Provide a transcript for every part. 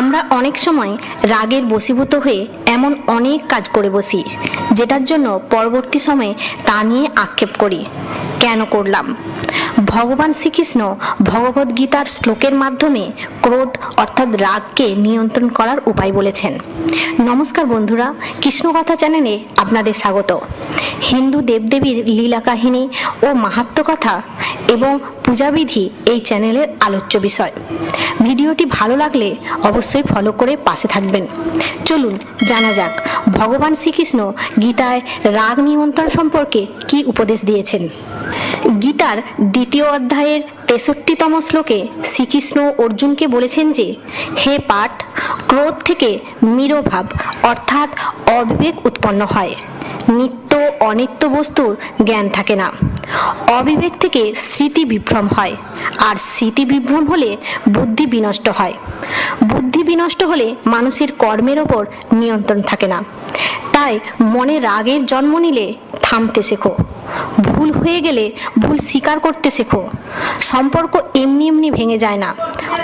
আমরা অনেক সময় রাগের বশীভূত হয়ে এমন অনেক কাজ করে বসি, যেটার জন্য পরবর্তী সময়ে তা নিয়ে আক্ষেপ করি। কেন করলাম? ভগবান শ্রীকৃষ্ণ ভগবদ গীতার শ্লোকের মাধ্যমে ক্রোধ অর্থাৎ রাগকে নিয়ন্ত্রণ করার উপায় বলেছেন। নমস্কার বন্ধুরা কৃষ্ণকথা চ্যানেলে আপনাদের স্বাগত। হিন্দু দেবদেবীর লীলা কাহিনী ও মাহাত্ম কথা এবং পূজাবিধি এই চ্যানেলের আলোচ্য বিষয়। ভিডিওটি ভালো লাগলে অবশ্যই ফলো করে পাশে থাকবেন। চলুন, জানা যাক, ভগবান শ্রীকৃষ্ণ গীতায় রাগ নিমন্ত্রণ সম্পর্কে কি উপদেশ দিয়েছেন? গীতার দ্বিতীয় অধ্যায়ের তেষট্টিতম শ্লোকে শ্রীকৃষ্ণ অর্জুনকে বলেছেন যে, হে পার্থ, ক্রোধ থেকে মীরভাব অর্থাৎ অবিবেক উৎপন্ন হয়। নিত্য অনিত্য বস্তুর জ্ঞান থাকে না। অবিবেক থেকে স্মৃতি বিভ্রম হয়। আর স্মৃতি বিভ্রম হলে বুদ্ধি বিনষ্ট হয়। বুদ্ধি বিনষ্ট হলে মানুষের কর্মের ওপর নিয়ন্ত্রণ থাকে না। তাই মনে রাগের জন্ম নিলে থামতে শেখো। ভুল হয়ে গেলে ভুল স্বীকার করতে শেখো। সম্পর্ক এমনি এমনি ভেঙে যায় না।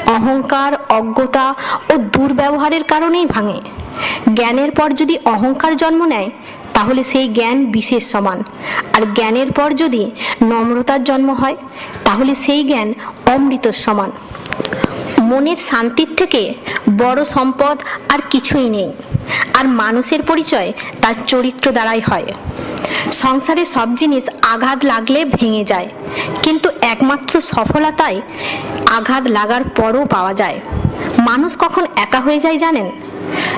অহংকার, অজ্ঞতা ও দুর্ব্যবহারের কারণেই ভাঙে। জ্ঞানের পর যদি অহংকার জন্ম নেয় তাহলে সেই জ্ঞান বিশেষ সমান। আর জ্ঞানের পর যদি নম্রতার জন্ম হয়, তাহলে সেই জ্ঞান অমৃতর সমান। মনের শান্তির থেকে বড় সম্পদ আর কিছুই নেই। আর মানুষের পরিচয় তার চরিত্র দ্বারাই হয়। সংসারে সব জিনিস আঘাত লাগলে ভেঙে যায়, কিন্তু একমাত্র সফলতাই আঘাত লাগার পরও পাওয়া যায়। মানুষ কখন একা হয়ে যায় জানেন?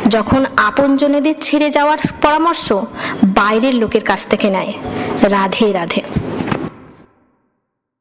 যখন আপনজনেদের ছেড়ে যাওয়ার পরামর্শ বাইরের লোকের কাছ থেকে নেয়। রাধে রাধে।